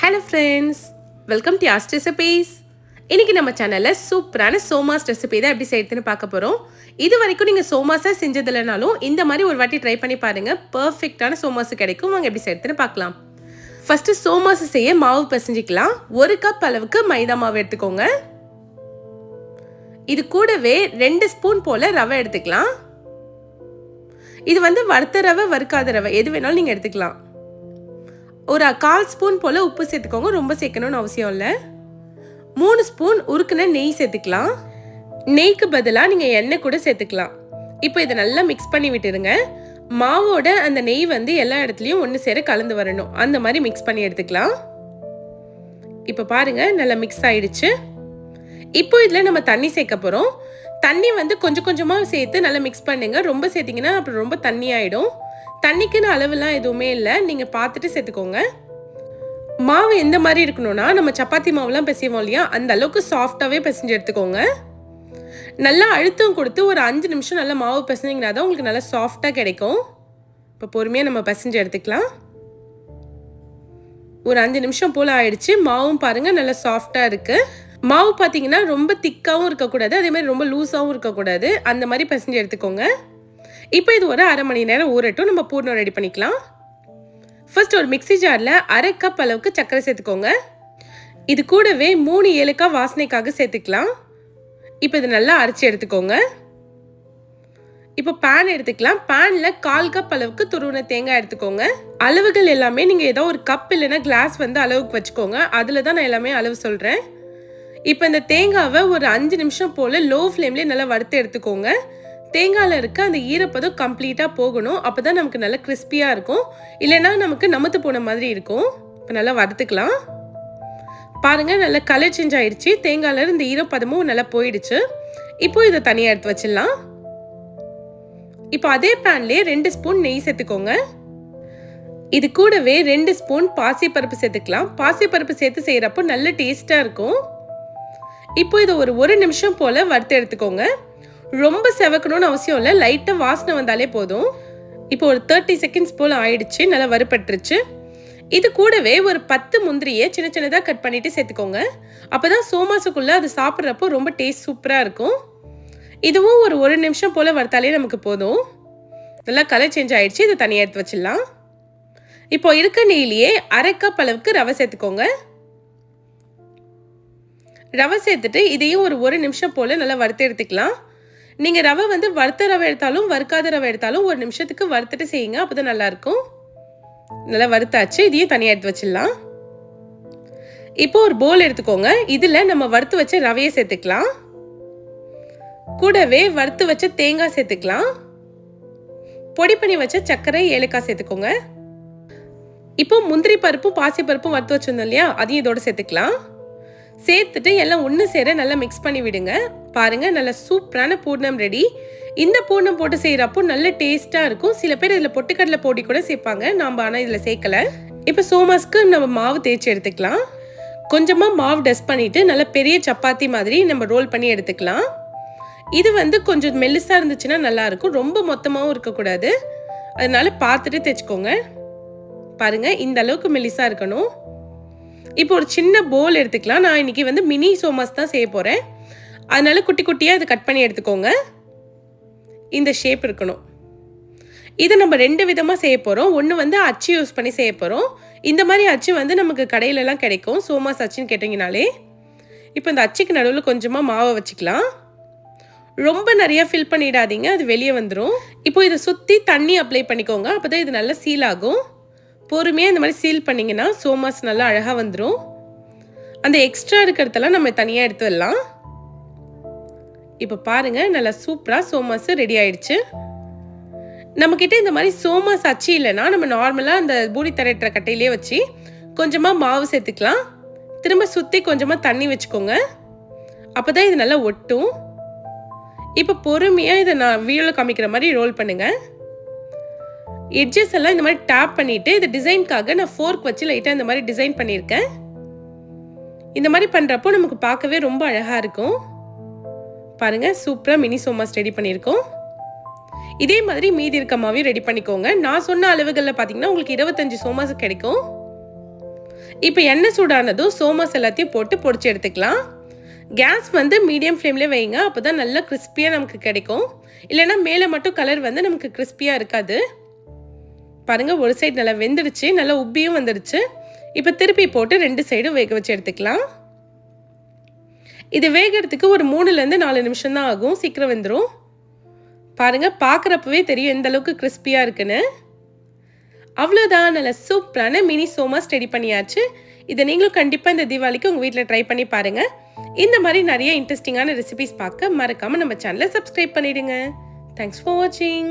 Hello friends welcome to ஆஸ்ட் recipes இன்றைக்கி நம்ம சேனலில் சூப்பரான சோமாஸ் ரெசிபி தான் எப்படி செய்யறதுன்னு பார்க்க போகிறோம் இது வரைக்கும் நீங்கள் சோமாஸாக செஞ்சதில்லைனாலும் இந்த மாதிரி ஒரு வாட்டி ட்ரை பண்ணி பாருங்கள் பர்ஃபெக்டான சோமாஸ் கிடைக்கும். வாங்க எப்படி செய்யறதுன்னு பார்க்கலாம். ஃபஸ்ட்டு சோமாஸ் செய்ய மாவு பிசைஞ்சிக்கலாம். ஒரு கப் அளவுக்கு மைதா மாவு எடுத்துக்கோங்க. இது கூடவே ரெண்டு ஸ்பூன் போல் ரவை எடுத்துக்கலாம். இது வந்து வறுத்த ரவை வறுக்காத ரவை எது வேணாலும் நீங்கள் எடுத்துக்கலாம். ஒரு கால் ஸ்பூன் போல் உப்பு சேர்த்துக்கோங்க. ரொம்ப சேர்க்கணும்னு அவசியம் இல்லை. மூணு ஸ்பூன் உருக்குன நெய் சேர்த்துக்கலாம். நெய்க்கு பதிலாக நீங்கள் எண்ணெய் கூட சேர்த்துக்கலாம். இப்போ இதை நல்லா மிக்ஸ் பண்ணி விட்டுருங்க மாவோட அந்த நெய் வந்து எல்லா இடத்துலையும் ஒன்று சேர கலந்து வரணும். அந்த மாதிரி மிக்ஸ் பண்ணி எடுத்துக்கலாம். இப்போ பாருங்கள் நல்லா மிக்ஸ் ஆயிடுச்சு. இப்போ இதில் நம்ம தண்ணி சேர்க்க போகிறோம் தண்ணி வந்து கொஞ்சம் கொஞ்சமாக சேர்த்து நல்லா மிக்ஸ் பண்ணுங்கள் ரொம்ப சேர்த்திங்கன்னா அப்புறம் ரொம்ப தண்ணி ஆகிடும் தண்ணிக்குன்னு அளவுலாம் எதுவுமே இல்லை. நீங்கள் பார்த்துட்டு சேர்த்துக்கோங்க. மாவு எந்த மாதிரி இருக்கணும்னா நம்ம சப்பாத்தி மாவுலாம் பிசைவோம் இல்லையா? அந்த அளவுக்கு சாஃப்டாகவே பிசைஞ்சு எடுத்துக்கோங்க. நல்லா அழுத்தம் கொடுத்து ஒரு அஞ்சு நிமிஷம் நல்லா மாவு பிசைஞ்சிங்கன்னா தான் உங்களுக்கு நல்லா சாஃப்டாக கிடைக்கும். இப்போ பொறுமையாக நம்ம பிசைஞ்சு எடுத்துக்கலாம். ஒரு அஞ்சு நிமிஷம் போல் ஆயிடுச்சு. மாவும் பாருங்கள் நல்லா சாஃப்டாக இருக்குது மாவு பார்த்தீங்கன்னா ரொம்ப திக்காகவும் இருக்கக்கூடாது. அதே மாதிரி ரொம்ப லூஸாகவும் இருக்கக்கூடாது. அந்த மாதிரி பிசைஞ்சு எடுத்துக்கோங்க. இப்போ இது ஒரு அரை மணி நேரம் ஊறட்டும். நம்ம பூர்ணம் ரெடி பண்ணிக்கலாம். ஃபர்ஸ்ட் ஒரு மிக்சி ஜாரில் அரை கப் அளவுக்கு சர்க்கரை சேர்த்துக்கோங்க. இது கூடவே மூணு ஏழுக்காய் வாசனைக்காக சேர்த்துக்கலாம். இப்போ இது நல்லா அரைச்சி எடுத்துக்கோங்க. இப்போ பேன் எடுத்துக்கலாம். பேனில் கால் கப் அளவுக்கு துருவின தேங்காய் எடுத்துக்கோங்க. அளவுகள் எல்லாமே நீங்கள் ஏதோ ஒரு கப் இல்லைன்னா கிளாஸ் வந்து அளவுக்கு வச்சுக்கோங்க. அதில் தான் நான் எல்லாமே அளவு சொல்கிறேன் இப்போ இந்த தேங்காவை ஒரு அஞ்சு நிமிஷம் போல் லோ ஃப்ளேம்லேயே நல்லா வறுத்து எடுத்துக்கோங்க. தேங்காயில் இருக்க அந்த ஈரப்பதம் கம்ப்ளீட்டாக போகணும். அப்போ தான் நமக்கு நல்லா கிறிஸ்பியாக இருக்கும். இல்லைன்னா நமக்கு நமத்து போன மாதிரி இருக்கும். இப்போ நல்லா வறுத்துக்கலாம் பாருங்கள் நல்லா கலர் சேஞ்ச் ஆயிடுச்சு. தேங்காயில் இந்த ஈரப்பதமும் நல்லா போயிடுச்சு. இப்போ இதை தனியாக எடுத்து வச்சிடலாம். இப்போ அதே பேன்லேயே ரெண்டு ஸ்பூன் நெய் சேர்த்துக்கோங்க. இது கூடவே ரெண்டு ஸ்பூன் பாசிப்பருப்பு சேர்த்துக்கலாம். பாசிப்பருப்பு சேர்த்து செய்கிறப்போ நல்ல டேஸ்ட்டாக இருக்கும். இப்போ இதை ஒரு ஒரு நிமிஷம் போல் வறுத்து எடுத்துக்கோங்க. ரொம்ப செவக்கணும்னு அவசியம் இல்லை. லைட்டாக வாசனை வந்தாலே போதும். இப்போ ஒரு தேர்ட்டி செகண்ட்ஸ் போல் ஆயிடுச்சு. நல்லா வறுபட்டுருச்சு. இது கூடவே ஒரு பத்து முந்திரியை சின்ன சின்னதாக கட் பண்ணிட்டு சேர்த்துக்கோங்க. அப்போ தான் சோமாசுக்குள்ளே அது சாப்பிட்றப்போ ரொம்ப டேஸ்ட் சூப்பராக இருக்கும். இதுவும் ஒரு ஒரு நிமிஷம் போல் வறுத்தாலே நமக்கு போதும். நல்லா கலர் சேஞ்ச் ஆயிடுச்சு. இதை தனியாக எடுத்து வச்சிடலாம். இப்போ இருக்க நெய்லியே அரை கப் அளவுக்கு ரவை சேர்த்துக்கோங்க. ரவை சேர்த்துட்டு இதையும் ஒரு ஒரு நிமிஷம் போல் நல்லா வறுத்து எடுத்துக்கலாம். நீங்கள் ரவை வந்து வறுத்த ரவை எடுத்தாலும் வறுக்காத ரவை எடுத்தாலும் ஒரு நிமிஷத்துக்கு வறுத்துட்டு செய்யுங்க அப்போ தான் நல்லாயிருக்கும். நல்லா வறுத்தாச்சு இதையும் தனியாக எடுத்து வச்சிடலாம். இப்போ ஒரு போல் எடுத்துக்கோங்க. இதில் நம்ம வறுத்து வச்ச ரவையை சேர்த்துக்கலாம். கூடவே வறுத்து வச்ச தேங்காய் சேர்த்துக்கலாம். பொடி பண்ணி வச்ச சர்க்கரை ஏலக்காய் சேர்த்துக்கோங்க. இப்போ முந்திரி பருப்பும் பாசி பருப்பும் வறுத்து வச்சிருந்தோம் இல்லையா? அதையும் இதோட சேர்த்துக்கலாம். சேர்த்துட்டு எல்லாம் ஒன்று சேர நல்லா மிக்ஸ் பண்ணி விடுங்க. பாருங்க நல்ல சூப்பரான பூர்ணம் ரெடி. இந்த பூர்ணம் போட்டு செய்கிறப்போ நல்ல டேஸ்ட்டாக இருக்கும். சில பேர் இதில் பொட்டுக்கடலை போட்டி கூட சேர்ப்பாங்க. நாம் ஆனால் இதில் சேர்க்கல. இப்போ சோமாஸ்க்கு நம்ம மாவு தேய்ச்சி எடுத்துக்கலாம். கொஞ்சமாக மாவு டஸ்ட் பண்ணிவிட்டு நல்ல பெரிய சப்பாத்தி மாதிரி நம்ம ரோல் பண்ணி எடுத்துக்கலாம். இது வந்து கொஞ்சம் மெல்லிசாக இருந்துச்சுன்னா நல்லாயிருக்கும் ரொம்ப மொத்தமாகவும் இருக்கக்கூடாது. அதனால பார்த்துட்டு தைச்சிக்கோங்க பாருங்கள் இந்த அளவுக்கு மெல்லிசாக இருக்கணும். இப்போ ஒரு சின்ன போல் எடுத்துக்கலாம். நான் இன்றைக்கி வந்து மினி சோமாஸ் தான் செய்ய போகிறேன் அதனால் குட்டி குட்டியாக இதை கட் பண்ணி எடுத்துக்கோங்க. இந்த ஷேப் இருக்கணும். இதை நம்ம ரெண்டு விதமாக செய்ய போகிறோம் ஒன்று வந்து அச்சு யூஸ் பண்ணி செய்ய போகிறோம் இந்த மாதிரி அச்சு வந்து நமக்கு கடையிலலாம் கிடைக்கும். சோமாஸ் அச்சுன்னு கேட்டிங்கனாலே. இப்போ இந்த அச்சுக்கு நடுவில் கொஞ்சமாக மாவை வச்சுக்கலாம். ரொம்ப நிறையா ஃபில் பண்ணிடாதீங்க. அது வெளியே வந்துடும் இப்போ இதை சுற்றி தண்ணி அப்ளை பண்ணிக்கோங்க. அப்போ தான் இது நல்லா சீல் ஆகும். பொறுமையாக இந்த மாதிரி சீல் பண்ணிங்கன்னா சோமாஸ் நல்லா அழகாக வந்துடும் அந்த எக்ஸ்ட்ரா இருக்கிறதெல்லாம் நம்ம தனியாக எடுத்து வரலாம் இப்போ பாருங்கள் நல்லா சூப்பராக சோமாஸ் ரெடி ஆயிடுச்சு. நம்மக்கிட்ட இந்த மாதிரி சோமாஸ் அச்சு இல்லைன்னா நம்ம நார்மலாக அந்த பூடி தரட்டுற கட்டையிலே வச்சு கொஞ்சமாக மாவு சேர்த்துக்கலாம். திரும்ப சுற்றி கொஞ்சமாக தண்ணி வச்சுக்கோங்க. அப்போ தான் இது நல்லா ஒட்டும். இப்போ பொறுமையாக இதை நான் வீடியோவில் காமிக்கிற மாதிரி ரோல் பண்ணுங்கள் எட்ஜஸ் எல்லாம் இந்த மாதிரி டேப் பண்ணிவிட்டு இது டிசைனுக்காக நான் ஃபோர்க் வச்சு லைட்டாக இந்த மாதிரி டிசைன் பண்ணியிருக்கேன். இந்த மாதிரி பண்ணுறப்போ நமக்கு பார்க்கவே ரொம்ப அழகாக இருக்கும். பாருங்கள் சூப்பராக மினி சோமாஸ் ரெடி பண்ணியிருக்கோம். இதே மாதிரி மீதி இருக்க மாவையும் ரெடி பண்ணிக்கோங்க. நான் சொன்ன அளவுகளில் பார்த்தீங்கன்னா உங்களுக்கு இருபத்தஞ்சு சோமாஸ் கிடைக்கும். இப்போ எண்ணெய் சூடானதும் சோமாஸ் எல்லாத்தையும் போட்டு பொடிச்சு எடுத்துக்கலாம். கேஸ் வந்து மீடியம் ஃப்ளேம்லேயே வைங்க. அப்போ தான் நல்லா கிறிஸ்பியாக நமக்கு கிடைக்கும். இல்லைன்னா மேலே மட்டும் கலர் வந்து நமக்கு கிறிஸ்பியாக இருக்காது. பாருங்கள் ஒரு சைடு நல்லா வெந்துடுச்சு. நல்லா உப்பியும் வந்துடுச்சு. இப்போ திருப்பி போட்டு ரெண்டு சைடும் வேக வச்சு எடுத்துக்கலாம். இது வேகிறதுக்கு ஒரு மூணுலேருந்து நாலு நிமிஷம் தான் ஆகும். சீக்கிரம் வெந்துடும் பாருங்கள் பார்க்குறப்பவே தெரியும் எந்த அளவுக்கு கிறிஸ்பியாக இருக்குன்னு. அவ்வளோதான் நல்ல சூப்பரான மினி சோமாஸ் ரெடி பண்ணியாச்சு. இதை நீங்களும் கண்டிப்பாக இந்த தீபாவளிக்கு உங்கள் வீட்டில் ட்ரை பண்ணி பாருங்கள் இந்த மாதிரி நிறைய இன்ட்ரெஸ்டிங்கான ரெசிபிஸ் பார்க்க மறக்காமல் நம்ம சேனலை சப்ஸ்கிரைப் பண்ணிவிடுங்க தேங்க்ஸ் ஃபார் வாட்சிங்